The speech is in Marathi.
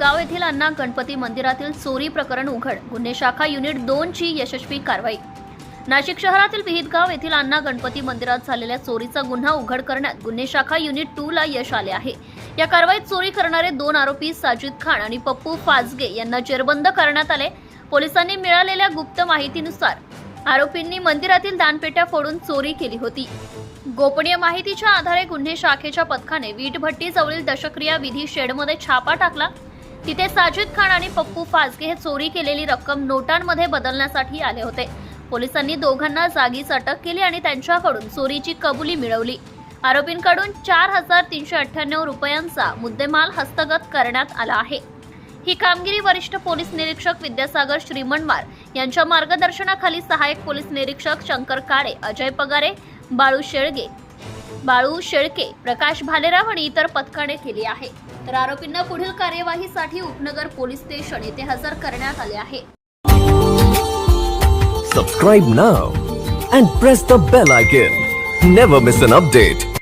गाव येथील अण्णा गणपती मंदिरातील चोरी प्रकरण उघड. गुन्हे शाखा युनिट दोन ची यशस्वी कारवाई. नाशिक शहरातील विहितगाव येथील अण्णा गणपती मंदिरात झालेल्या चोरीचा गुन्हा उघड करण्यात गुन्हे शाखा युनिट टू ला यश आले आहे. या कारवाईत चोरी करणारे दोन आरोपी साजिद खान आणि पप्पू फाजगे यांना जेरबंद करण्यात आले. पोलिसांनी मिळालेल्या गुप्त माहितीनुसार आरोपींनी मंदिरातील दानपेट्या फोडून चोरी केली होती. गोपनीय माहितीच्या आधारे गुन्हे शाखेच्या पथकाने वीटभट्टीजवळील दशक्रिया विधी शेडमध्ये छापा टाकला. तिथे साजिद खान आणि पप्पू फाजगे हे चोरी केलेली रक्कम नोटांमध्ये बदलण्यासाठी आले होते. पोलिसांनी दोघांना जागीच अटक केली आणि त्यांच्याकडून चोरीची कबुली मिळवली. आरोपींकडून चार हजार तीनशे अठ्ठ्याण्णव रुपयांचा मुद्देमाल हस्तगत करण्यात आला आहे. ही कामगिरी वरिष्ठ पोलीस निरीक्षक विद्यासागर श्रीमणवार यांच्या मार्गदर्शनाखाली सहाय्यक पोलीस निरीक्षक शंकर काळे अजय पगारे बाळू शेळगे बाळू शेळके प्रकाश भालेराव आणि इतर पथकाने केली आहे. तर आरोपींना पुढील कार्यवाहीसाठी उपनगर पोलीस स्टेशन येथे हजर करण्यात आले आहे. Subscribe now and press the bell icon never miss an update